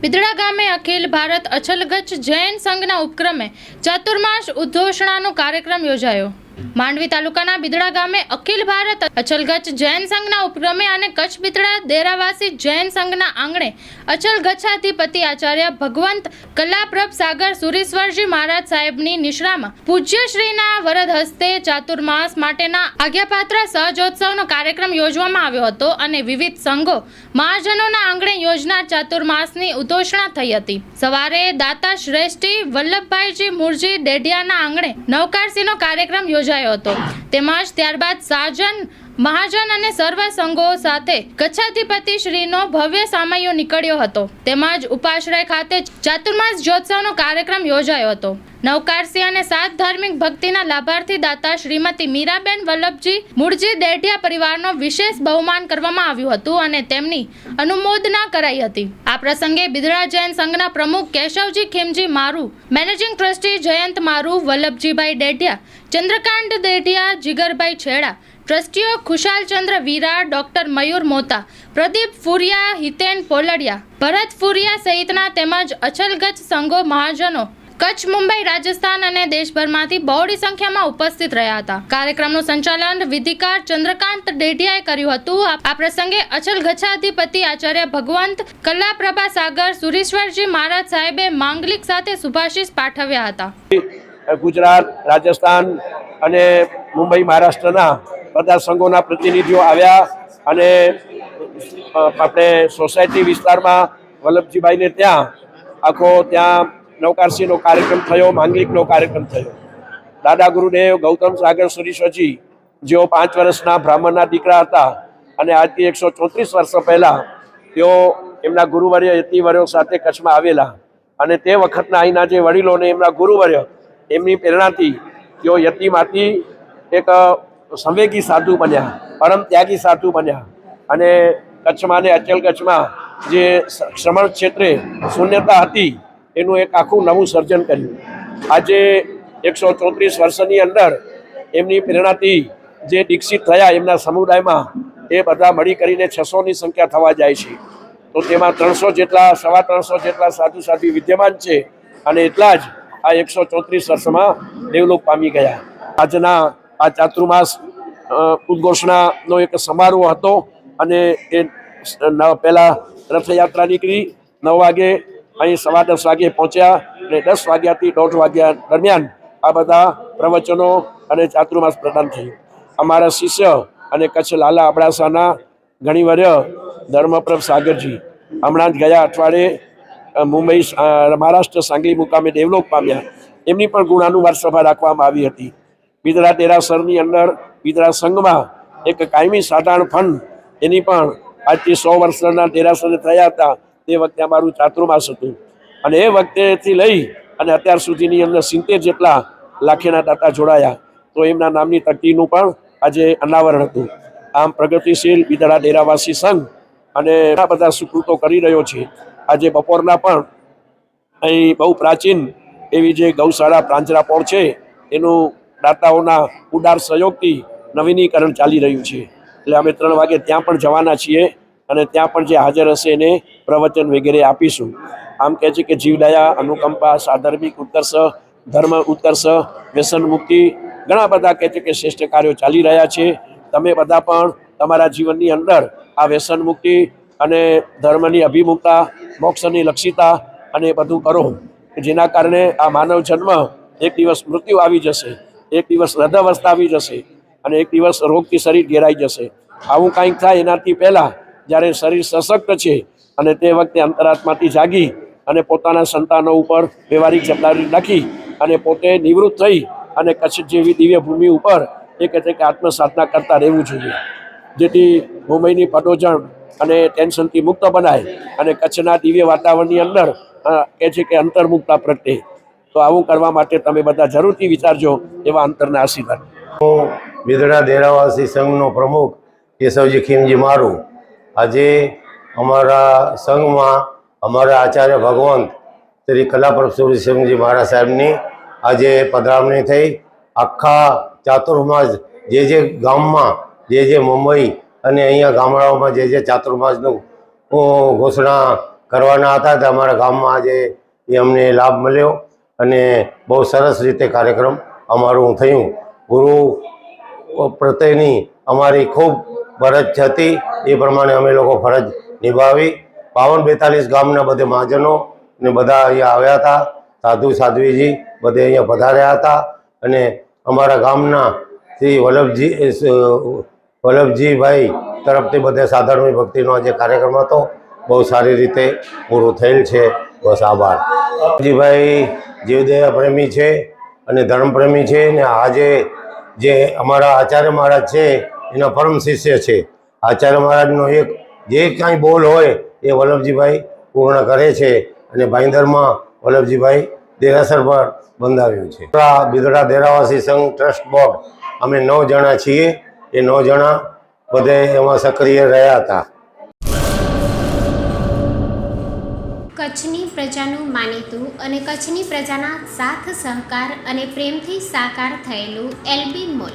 બિદડા ગામે અખિલ ભારત અછલગચ્છ જૈન સંઘના ઉપક્રમે ચતુર્માસ ઉદ્ઘોષણાનો કાર્યક્રમ યોજાયો. માંડવી તાલુકાના બિદડા ગામે અખિલ ભારત અચલગચ્છ જૈન સંઘના ઉપક્રમે અને કચ્છ બિદડા દેરાવાસી જૈન સંઘના આંગણે અચલ ગચ્છાધિપતિ આચાર્ય ભગવંત કલાપ્રભ સાગર સુરેશ્વરજી મહારાજ સાહેબની નિશ્રામાં પૂજ્ય શ્રીના વરદ હસ્તે ચાતુર્માસ માટેના આજ્ઞાપાત્ર સહજોત્સવનો કાર્યક્રમ યોજવામાં આવ્યો હતો અને વિવિધ સંઘો મહાજનોના આંગણે યોજનાર ચાતુર્માસની ઉદ્ઘોષણા થઈ હતી. સવારે દાતા શ્રેષ્ઠી વલ્લભભાઈજી મુરજી ડેઢિયાના આંગણે નવકારસીનો કાર્યક્રમ યોજાયો હતો. તેમજ ત્યારબાદ સાજન, મહાજન અને સર્વ સંઘો સાથે કચ્છાધિપતિ શ્રીનો ભવ્ય સામયો નીકળ્યો હતો. તેમજ ઉપાશ્રય ખાતે ચાતુર્માસ જ્યોત્સવનો કાર્યક્રમ યોજાયો હતો. નવકારસી અને સાત ધાર્મિક ભક્તિના લાભાર્થી દાતા શ્રીમતી મીરાબેન વલ્લભજી મૂળજી દેઢિયા પરિવારનો વિશેષ બહુમાન કરવામાં આવ્યું હતું અને તેમની અનુમોદના કરાઈ હતી. આ પ્રસંગે બિદડા જૈન સંઘના પ્રમુખ કેશવજી ખીમજી મારુ, મેનેજિંગ ટ્રસ્ટી જયંત મારુ, વલ્લભજીભાઈ દેઢિયા, ચંદ્રકાંત દેઢિયા, જીગરભાઈ છેડા, ટ્રસ્ટીઓ ખુશાલચંદ્ર વીરા, ડોક્ટર મયુર મોતા, પ્રદીપ ફુરિયા, હિતેન પોલડિયા, ભરત ફુરિયા સહિતના તેમજ અછલગચ્છ સંઘો મહાજનો કચ્છ, મુંબઈ, રાજસ્થાન અને દેશભરમાંથી બહોળી સંખ્યામાં ઉપસ્થિત રહ્યા હતા. કાર્યક્રમનું સંચાલન વિધિકાર ચંદ્રકાંત ડેઢિયાએ કર્યું હતું. આ પ્રસંગે અચલ ગચ્છાધિપતિ આચાર્ય ભગવંત કલાપ્રભા સાગર, સુરેશ્વરજી મહારાજ સાહેબે માંગલિક સાથે સુભાષિસ પાઠવ્યા હતા. ગુજરાત, રાજસ્થાન અને મુંબઈ મહારાષ્ટ્રના બધા સંઘોના પ્રતિનિધિઓ આવ્યા અને આપણે સોસાયટી વિસ્તારમાં વલ્લભજીભાઈને ત્યાં, આખો ત્યાં નવકારસીનો કાર્યક્રમ થયો માંગલિકનો કાર્યક્રમ થયો. દાદા ગુરુદેવ ગૌતમ સાગર સુરીશ્વરજી, જેઓ પાંચ વર્ષના બ્રાહ્મણના દીકરા હતા અને આજથી એકસો ચોત્રીસ વર્ષો પહેલાં તેઓ એમના ગુરુવર્ય યતિવર્યો સાથે કચ્છમાં આવેલા અને તે વખતના અહીંના જે વડીલોને એમના ગુરુવર્ય, એમની પ્રેરણાથી તેઓ યતિમાંથી એક સંવેગી સાધુ બન્યા, પરમ ત્યાગી સાધુ બન્યા. અને કચ્છમાં ને અચલ કચ્છમાં જે શ્રમણ ક્ષેત્રે શૂન્યતા હતી એનું એક આખું નવું સર્જન કર્યું. આજે એકસો ચોત્રીસ વર્ષની અંદર એમની પ્રેરણાથી જે દીક્ષિત થયા એમના સમુદાયમાં, એ બધા મળી કરીને છસોની સંખ્યા થવા જાય છે. તો તેમાં ત્રણસો જેટલા, સવા ત્રણસો જેટલા સાધુ સાધુ વિદ્યમાન છે અને એટલા જ આ એકસો ચોત્રીસ વર્ષમાં દેવલોક પામી ગયા. આજના આ ચાતુર્માસ ઉદ્ઘોષણાનો એક સમારોહ હતો અને એ પહેલાં રથયાત્રા નીકળી, નવ વાગે અહીં સવા દસ વાગે પહોંચ્યા અને દસ વાગ્યાથી દોઢ વાગ્યા દરમિયાન આ બધા પ્રવચનો અને ચાતુર્માસ પ્રદાન થયું. અમારા શિષ્ય અને કચ્છ લાલા અબડાસાના ઘણીવર્ય ધર્મપ્રભ સાગરજી હમણાં જ ગયા અઠવાડિયે મુંબઈ મહારાષ્ટ્ર સાંગલી મુકામે ડેવલોપ પામ્યા. એમની પણ ગુણાનુવાર સભા રાખવામાં આવી હતી. બિદરા દેરાસરની અંદર બિદરા સંઘમાં એક કાયમી સાધારણ ફંડ એની પણ આજથી સો વર્ષના દેરાસર થયા હતા. તે વખતે અમારું ચાતુર્માસ હતું. અને એ વખતેથી લઈ અને અત્યાર સુધીની અંદર સિત્તેર જેટલા લાખીના દાતા જોડાયા. તો એમના નામની તકતીનું પણ આજે અનાવરણ હતું. આમ પ્રગતિશીલ બિદડા ડેરાવાસી સંઘ અને ઘણા બધા સુકૃતો કરી રહ્યો છે. આજે બપોરના પણ અહીં બહુ પ્રાચીન એવી જે ગૌશાળા પ્રાંજરાપોળ છે, એનું દાતાઓના ઉદાર સહયોગથી નવીનીકરણ ચાલી રહ્યું છે. એટલે અમે ત્રણ વાગે ત્યાં પણ જવાના છીએ અને ત્યાં પણ જે હાજર હશે એને પ્રવચન વગેરે આપીશું. આમ કહે છે કે જીવદયા અનુકંપા સાધર્મિક ઉત્કર્ષ, ધર્મ ઉત્કર્ષ, વ્યસન મુક્તિ, ઘણા બધા કહે છે કે શ્રેષ્ઠ કાર્યો ચાલી રહ્યા છે. તમે બધા પણ તમારા જીવનની અંદર આ વ્યસન મુક્તિ અને ધર્મની અભિમુખતા, મોક્ષની લક્ષિતા અને બધું કરો. જેના કારણે આ માનવ જન્મ એક દિવસ મૃત્યુ આવી જશે, એક દિવસ હૃદયવસ્થા આવી જશે અને એક દિવસ રોગથી શરીર ઘેરાઈ જશે. આવું કાંઈક થાય એનાથી પહેલાં જ્યારે શરીર સશક્ત છે અને તે વખતે અંતરાત્માથી જાગી અને પોતાના સંતાનો ઉપર વ્યવહારિક જવાબદારી નાખી અને પોતે નિવૃત્ત થઈ અને કચ્છ જેવી દિવ્ય ભૂમિ ઉપર એ કહે છે કે આત્મસાધના કરતા રહેવું જોઈએ. જેથી મુંબઈની પટોજણ અને ટેન્શનથી મુક્ત બનાય અને કચ્છના દિવ્ય વાતાવરણની અંદર કહે છે કે અંતર્મુક્તા પ્રગટે. તો આવું કરવા માટે તમે બધા જરૂરથી વિચારજો એવા અંતરના આશીર્વાદ. હું બિદડા દેરાવાસી સંઘનો પ્રમુખ કેશવજી ખીમજી મારું. આજે અમારા સંઘમાં અમારા આચાર્ય ભગવંત શ્રી કલાપ્રભ સુરસિંહજી મહારાજ સાહેબની આજે પધરામણી થઈ. આખા ચાતુર્માસ જે જે ગામમાં, જે જે મુંબઈ અને અહીંયા ગામડાઓમાં જે જે ચાતુર્માસનું ઘોષણા કરવાના હતા તે અમારા ગામમાં આજે એ અમને લાભ મળ્યો અને બહુ સરસ રીતે કાર્યક્રમ અમારું થયું. ગુરુ પ્રત્યેની અમારી ખૂબ ફરજ હતી. એ પ્રમાણે અમે લોકો ફરજ નિભાવી. બાવન બેતાલીસ ગામના બધે મહાજનો ને બધા અહીંયા આવ્યા હતા. સાધુ, સાધ્વીજી બધે અહીંયા પધાર્યા હતા. અને અમારા ગામના શ્રી વલ્લભજી વલ્લભજીભાઈ તરફથી બધે સાધારણ ભક્તિનો જે કાર્યક્રમ હતો. બહુ સારી રીતે પૂરું થયેલ છે. બસ આભાર. વલ્લભજીભાઈ જીવદયા પ્રેમી છે અને ધર્મપ્રેમી છે ને આજે જે અમારા આચાર્ય મહારાજ છે એના પરમ શિષ્ય છે. આચાર્ય મહારાજનો એક જે કાંઈ બોલ હોય એ વલ્લભજીભાઈ પૂર્ણ કરે છે અને ભાઈંદરમાં વલ્લભજીભાઈ દેરાસર પર બંધાવ્યું છે. બિદડા દેરાવાસી સંઘ ટ્રસ્ટ બોર્ડ. અમે નવ જણા છીએ. એ નવ જણા બધે એમાં સક્રિય રહ્યા હતા. કચ્છની પ્રજાનું માનીતું અને કચ્છની પ્રજાના સાથ સહકાર અને પ્રેમથી સાકાર થયેલું એલબી મોલ.